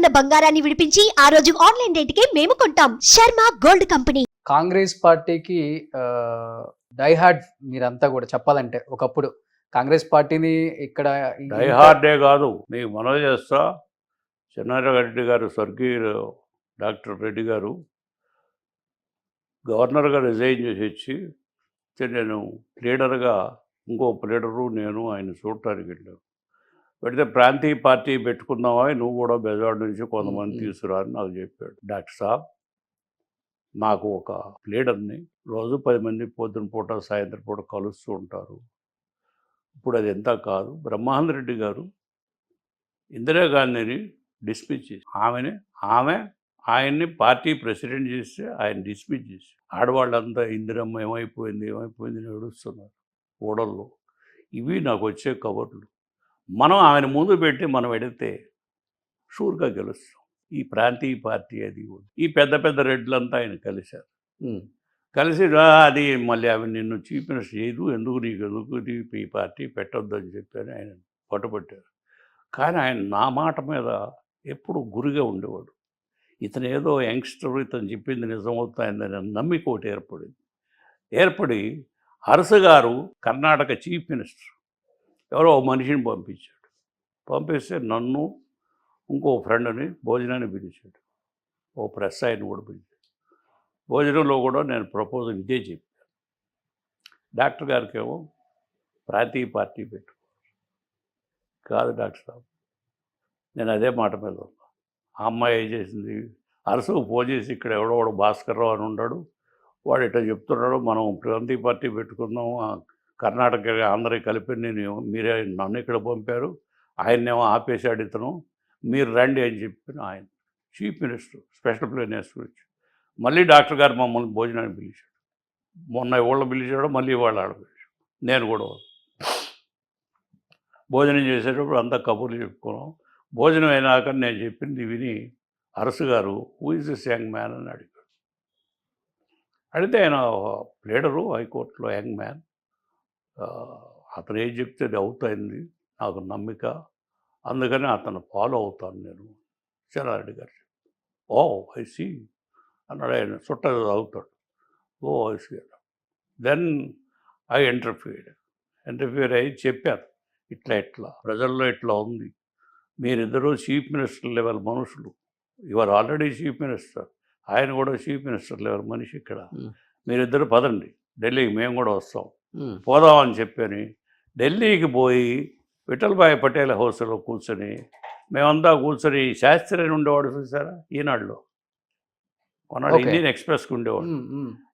ఉన్న బంగారాన్ని విడిపించి ఆ రోజు ఆన్లైన్ రేటుకే మేము కొంటాం. Sharma gold company. కాంగ్రెస్ పార్టీకి డైహార్డ్ మీరంతా కూడా చెప్పాలంటే ఒకప్పుడు కాంగ్రెస్ పార్టీని ఇక్కడ డైహార్డే కాదు మీకు మనవి చేస్తా. చెన్నారెడ్డి గారు స్వర్గీయ డాక్టర్ రెడ్డి గారు గవర్నర్గా రిజైన్ చేసి వచ్చి నేను లీడర్గా ఇంకో లీడరు నేను ఆయన చూడటానికి వెళ్ళాను పెడితే ప్రాంతీయ పార్టీ పెట్టుకుందామా నువ్వు కూడా బెజవాడ నుంచి కొంతమంది. తీసుకురా అని నాకు చెప్పాడు. డాక్టర్ సాబ్ నాకు ఒక లీడర్ని రోజు పది మంది పొద్దున పూట సాయంత్రం పూట కలుస్తూ ఉంటారు. ఇప్పుడు అది ఎంత కాదు. బ్రహ్మానంద రెడ్డి గారు ఇందిరాగాంధీని డిస్మిస్ చేసి ఆమెని ఆమె ఆయన్ని పార్టీ ప్రెసిడెంట్ చేస్తే ఆయన డిస్మిస్ చేసి ఆడవాళ్ళంతా ఇందిరమ్మ ఏమైపోయింది ఏమైపోయింది అని ఏడుస్తున్నారు. ఓడల్లో. ఇవి నాకు వచ్చే కబుర్లు. మనం ఆయన ముందు పెట్టి మనం ఎడితే షూర్గా గెలుస్తాం. ఈ ప్రాంతీయ పార్టీ అది. ఈ పెద్ద పెద్ద రెడ్లంతా ఆయన కలిశారు. కలిసి "రా, అది మళ్ళీ అవి నిన్ను చీఫ్ మినిస్టర్ చేయదు ఎందుకు నీకు ఎందుకు ఈ పార్టీ పెట్టొద్దు అని చెప్పని ఆయన పట్టుబట్టారు. కానీ ఆయన నా మాట మీద ఎప్పుడు గురిగా ఉండేవాడు. ఇతను ఏదో యంగ్స్టర్ ఇతను చెప్పింది నిజమవుతాయిందని నమ్మిక ఒకటి ఏర్పడింది. ఏర్పడి అరస గారు కర్ణాటక చీఫ్ మినిస్టర్ ఎవరో ఒక మనిషిని పంపించాడు. పంపిస్తే నన్ను ఇంకో ఫ్రెండ్ని భోజనాన్ని పిలిచాడు. ఓ ప్రెస్ ఆయన కూడా పిలిచాడు. భోజనంలో కూడా నేను ప్రపోజల్ ఇదే చెప్పాను. డాక్టర్ గారికి ఏమో ప్రాంతీయ పార్టీ పెట్టు కాదు డాక్టర్ సాబ్ నేను అదే మాట మీద ఉన్నా. ఆ అమ్మాయి ఏం చేసింది? అరసు ఫోన్ చేసి ఇక్కడ ఎవడో వాడు భాస్కర్రావు అని ఉన్నాడు. వాడు ఇట్లా చెప్తున్నాడు మనం ప్రాంతీయ పార్టీ పెట్టుకుందాం కర్ణాటక ఆంధ్ర కలిపి నేను మీరే నన్ను ఇక్కడ పంపారు. ఆయన్నేమో ఆపేశాడు ఇతను. మీరు రండి అని చెప్పిన ఆయన. చీఫ్ మినిస్టర్ స్పెషల్ ప్లేనర్స్ గురించి. మళ్ళీ డాక్టర్ గారు మమ్మల్ని భోజనానికి పిలిచాడు. మొన్న ఎవళ్ళు పిలిచాడు మళ్ళీ వాళ్ళు ఆడ పిలిచాడు. నేను కూడా భోజనం చేసేటప్పుడు అంతా కబుర్లు చెప్పుకున్నాం. భోజనం అయినాక నేను చెప్పింది విని అరసు గారు who is this young man అని అడిగాడు. అడిగితే ఆయన ప్లేడరు హైకోర్టులో యంగ్ మ్యాన్. అతను ఏం చెప్తే అది అవుతాయింది నాకు నమ్మిక. అందుకని అతను ఫాలో అవుతాను నేను చెన్నారెడ్డి గారు ఓ ఐ సీ అన్నాడు. ఆయన చుట్ట అవుతాడు ఓ I see then I interfered interfere అయ్యి చెప్పాను ఇట్లా ఇట్లా ప్రజల్లో ఇట్లా ఉంది. మీరిద్దరూ చీఫ్ మినిస్టర్ లెవెల్ మనుషులు. Your already chief minister. ఆయన కూడా చీఫ్ మినిస్టర్ లెవెల్ మనిషి ఇక్కడ. మీరిద్దరు పదండి. ఢిల్లీకి మేము కూడా వస్తాం. పోదామని చెప్పని ఢిల్లీకి పోయి విఠల్భాయ్ పటేల్ హౌస్లో కూర్చొని మేమంతా కూర్చొని శాస్త్రి ఉండేవాడు చూసారా ఈనాడులో. కొన్నాడు. ఇండియన్ ఎక్స్ప్రెస్కి ఉండేవాడు.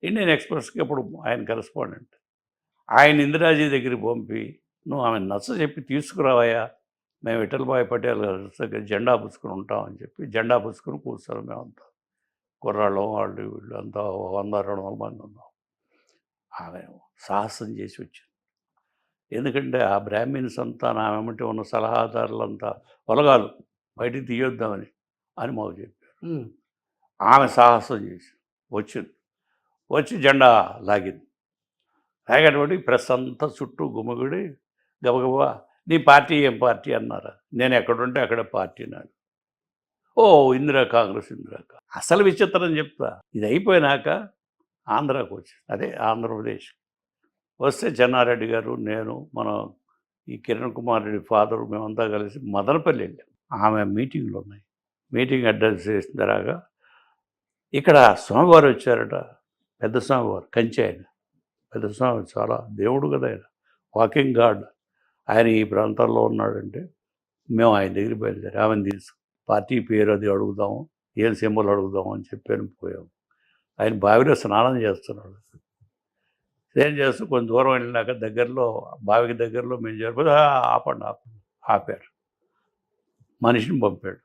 ఇండియన్ ఎక్స్ప్రెస్కి అప్పుడు ఆయన కరెస్పాండెంట్. ఆయన ఇందిరాజీ దగ్గరికి పంపి నువ్వు ఆమె నచ్చ చెప్పి తీసుకురావయ్యా. మేము విఠల్భాయ్ పటేల్ గారి దగ్గర జెండా పుచ్చుకుని ఉంటామని చెప్పి జెండా పుచ్చుకుని కూర్చొని మేమంతా. కుర్రాళ్ళం వాళ్ళు వీళ్ళు అంతా వంద రెండు వందల మంది ఉన్నాం. ఆమె సాహసం చేసి వచ్చింది. ఎందుకంటే ఆ బ్రాహ్మిన్స్ అంతా నా వెంబటి ఉన్న సలహాదారులంతా పొలగాలు బయటికి తీయొద్దామని అని మాకు చెప్పారు. ఆమె సాహసం చేసి వచ్చింది. వచ్చి జెండా లాగింది. లాగేటువంటి ప్రెస్ అంతా చుట్టూ గుమ్మగుడి గబగబా నీ పార్టీ ఏం పార్టీ? అన్నారు. నేను ఎక్కడుంటే అక్కడ పార్టీ నాడు ఓ ఇందిరా కాంగ్రెస్ ఇందిరా అసలు విచిత్రం చెప్తా. ఇది అయిపోయినాక ఆంధ్రాకు వచ్చింది అదే ఆంధ్రప్రదేశ్. వస్తే చెన్నారెడ్డి గారు నేను మన ఈ కిరణ్ కుమార్ రెడ్డి ఫాదర్ మేమంతా కలిసి మదనపల్లి వెళ్ళాం. ఆమె మీటింగ్లు ఉన్నాయి. మీటింగ్ అడ్రస్ చేసిన తర్వాత ఇక్కడ స్వామివారు వచ్చారట పెద్ద స్వామివారు కంచి ఆయన. పెద్ద స్వామి చాలా దేవుడు కదా ఆయన వాకింగ్ గాడ్ ఆయన ఈ ప్రాంతాల్లో ఉన్నాడంటే మేము ఆయన దగ్గర బయలుదేరి. ఆమెను తీసుకు పార్టీ పేరు అది అడుగుదాము ఏం సింబల్ అడుగుదాము అని చెప్పాను పోయాము ఆయన బావిలో స్నానం చేస్తున్నాడు. ఏం చేస్తూ కొంచెం దూరం వెళ్ళినాక దగ్గరలో బావికి దగ్గరలో మేము జరిపోతే ఆపండి ఆపండి. ఆపారు. మనిషిని పంపాడు.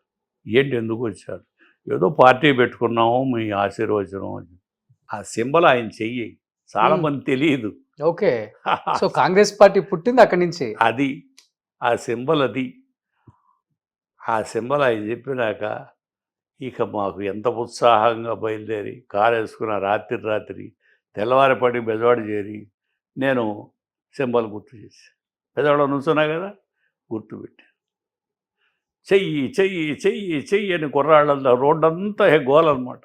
ఏంటి ఎందుకు వచ్చారు? ఏదో పార్టీ పెట్టుకున్నాము మీ ఆశీర్వచనం అని ఆ సింబల్ ఆయన చెయ్యి. చాలా. మంది తెలియదు. ఓకే. సో కాంగ్రెస్ పార్టీ పుట్టింది అక్కడి నుంచి? అది ఆ సింబల్ అది. ఆ సింబల్ ఆయన చెప్పినాక ఇక మాకు ఎంత ఉత్సాహంగా బయలుదేరి కారు వేసుకున్న రాత్రి రాత్రి తెల్లవారిపడి బెజవాడ చేరి నేను సింబల్ గుర్తు చేసి బెజవాడ నుంచున్నా కదా? గుర్తు పెట్టి. చెయ్యి చెయ్యి చెయ్యి చెయ్యి అని కుర్రాళ్ళంతా రోడ్డంతా గోలన్నమాట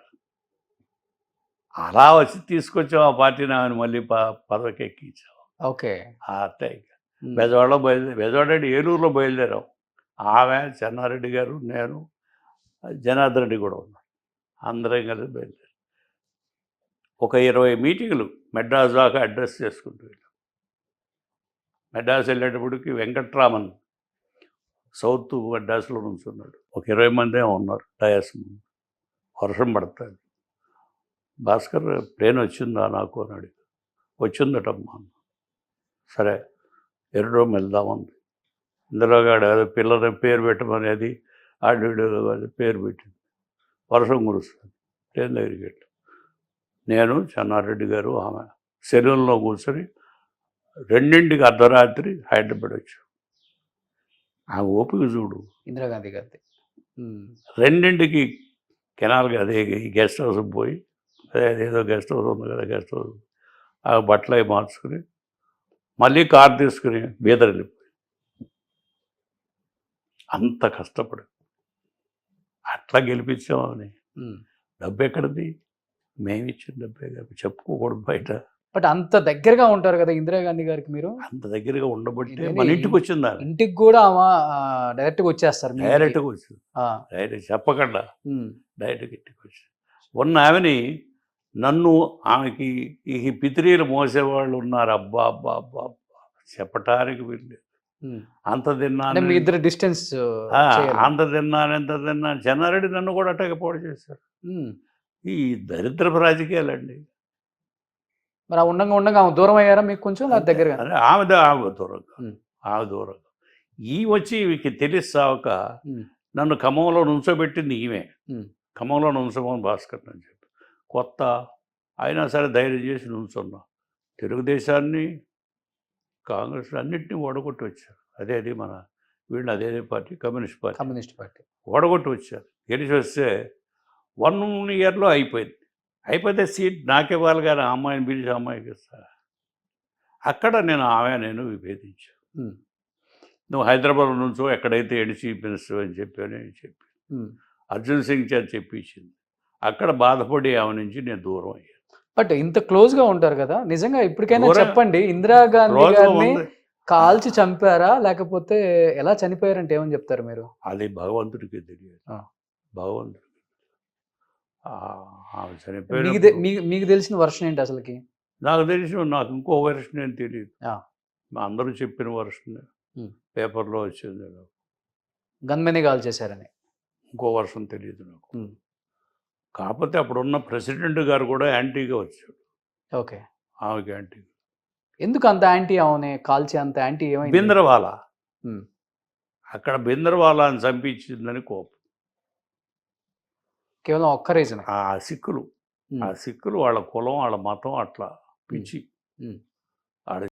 అలా వచ్చి తీసుకొచ్చాం ఆ పార్టీని ఆమెను మళ్ళీ ప పదవికి ఎక్కించాం ఓకే అత్తయ్య బెజవాడలో బయలుదేరి బెజవాడ ఏలూరులో బయలుదేరాం. ఆమె చెన్నారెడ్డి గారు నేను జనార్దన్ రెడ్డి కూడా ఉన్నాడు అందరం కలిసి బయలుదేరి. ఒక ఇరవై మీటింగులు మెడ్రాస్ దాకా అడ్రస్ చేసుకుంటూ వెళ్ళాం. మెడ్రాస్ వెళ్ళేటప్పటికి వెంకట్రామన్ సౌత్ మెడ్రాస్లో నుంచున్నాడు. ఒక ఇరవై మంది ఉన్నారు. డయాస్ వర్షం పడుతుంది. భాస్కర్ ప్లేన్ వచ్చిందా నాకు అని అడిగి వచ్చిందటమ్మా సరే ఎర్రడోమ్ వెళ్దామంది ఇందులో గాడు ఏదో పిల్లల పేరు పెట్టమనేది ఆడు పేరు పెట్టింది. వర్షం కురుస్తుంది ట్రైన్ దగ్గరికి వెళ్ళి నేను చెన్నారెడ్డి గారు ఆమె సెలవుల్లో కూర్చొని రెండింటికి అర్ధరాత్రి హైదరాబాద్ వచ్చాం. ఆమె ఓపిక చూడు. ఇందిరాగాంధీ ఉమ్. రెండింటికి కెనాల్కి అదే గెస్ట్ హౌస్ పోయి అదే ఏదో గెస్ట్ హౌస్ ఉంది కదా గెస్ట్ హౌస్. ఆ బట్టలు అవి మార్చుకుని మళ్ళీ కార్ తీసుకుని బీదర్ వెళ్ళిపోయి అంత కష్టపడి అట్లా గెలిపించామని. డబ్బు ఎక్కడిది మేము ఇచ్చిన డబ్బే కదా. చెప్పుకోకూడదు బయట. బట్ అంత దగ్గరగా ఉంటారు కదా ఇందిరాగాంధీ గారికి మీరు? అంత దగ్గరగా ఉండబట్టే మన ఇంటికి వచ్చింది. ఇంటికి కూడా ఆమె డైరెక్ట్గా వచ్చేస్తారు. డైరెక్ట్గా వచ్చింది ఆ, డైరెక్ట్ చెప్పకుండా. డైరెక్ట్గా ఇంటికి వచ్చి. ఉన్న ఆమెని నన్ను ఆమెకి ఈ పితిరీలు మోసేవాళ్ళు ఉన్నారు. అబ్బా అబ్బా అబ్బా అబ్బా. చెప్పటానికి వీళ్ళు. అంత తిన్నాను. మీ ఇద్దరు డిస్టెన్స్ అంత తిన్నాను ఎంత తిన్నాను. చెన్నారెడ్డి నన్ను కూడా అట్టగా పోటీ చేశారు ఈ దరిద్రపు రాజకీయాలండి. మరి ఆ ఉండంగా ఉండంగా ఆమె దూరం అయ్యారా మీకు కొంచెం దగ్గరగా? ఆమె ఆమె దూరంగా. ఆమె దూరంగా. ఈ వచ్చి ఈమెకి తెలిసాక. నన్ను ఖమ్మంలో నుంచోబెట్టింది ఈమె. ఖమ్మంలో నుంచోమని భాస్కర్ అని చెప్పి కొత్త అయినా సరే ధైర్యం చేసి నుంచున్నా. తెలుగుదేశాన్ని కాంగ్రెస్ అన్నింటినీ ఓడగొట్టి వచ్చారు. అదే అది మన వీళ్ళు అదే party communist party. Communist party. ఓడగొట్టి వచ్చారు. గెలిచి వస్తే వన్ ఇయర్లో అయిపోయింది. అయిపోతే సీట్ నాకివ్వాలి కానీ అమ్మాయిని పిలిచి అమ్మాయికి ఇస్తా. అక్కడ నేను ఆమె నేను విభేదించాను. నువ్వు హైదరాబాద్ నుంచో ఎక్కడైతే ఎడిసి మినిస్టర్ అని చెప్పాను అని చెప్పి. అర్జున్ సింగ్ చేత చెప్పించింది. అక్కడ బాధపడి ఆమె నుంచి నేను దూరం అయ్యాను. బట్ ఇంత క్లోజ్గా ఉంటారు కదా నిజంగా ఇప్పటికైనా చెప్పండి ఇందిరాగాంధీ గారిని. కాల్చి చంపారా లేకపోతే ఎలా చనిపోయారంటే ఏమని చెప్తారు మీరు అది భగవంతుడికి తెలియదు. భగవంతుడికి మీకు తెలిసిన వర్షన్ ఏంటి అసలుకి నాకు తెలిసిన నాకు ఇంకో వర్షన్ ఏం తెలియదు అందరూ చెప్పిన వర్షన్. పేపర్లో వచ్చింది. గన్మెనే కాల్ చేశారని ఇంకో వర్షం తెలియదు నాకు. కాకపోతే అప్పుడున్న ప్రెసిడెంట్ గారు కూడా యాంటీగా వచ్చాడు. ఓకే. ఆమెకి యాంటీ. ఎందుకు అంత యాంటీ అవునే కాల్చి అంత యాంటీ ఏమైంది? బిందరవాలా. అక్కడ బిందరవాలాని చంపించిందని కోపం. కేవలం ఒక్క రీజన్. ఆ సిక్కులు. ఆ సిక్కులు వాళ్ళ కులం వాళ్ళ మతం అట్లా పిచ్చి. ఆడ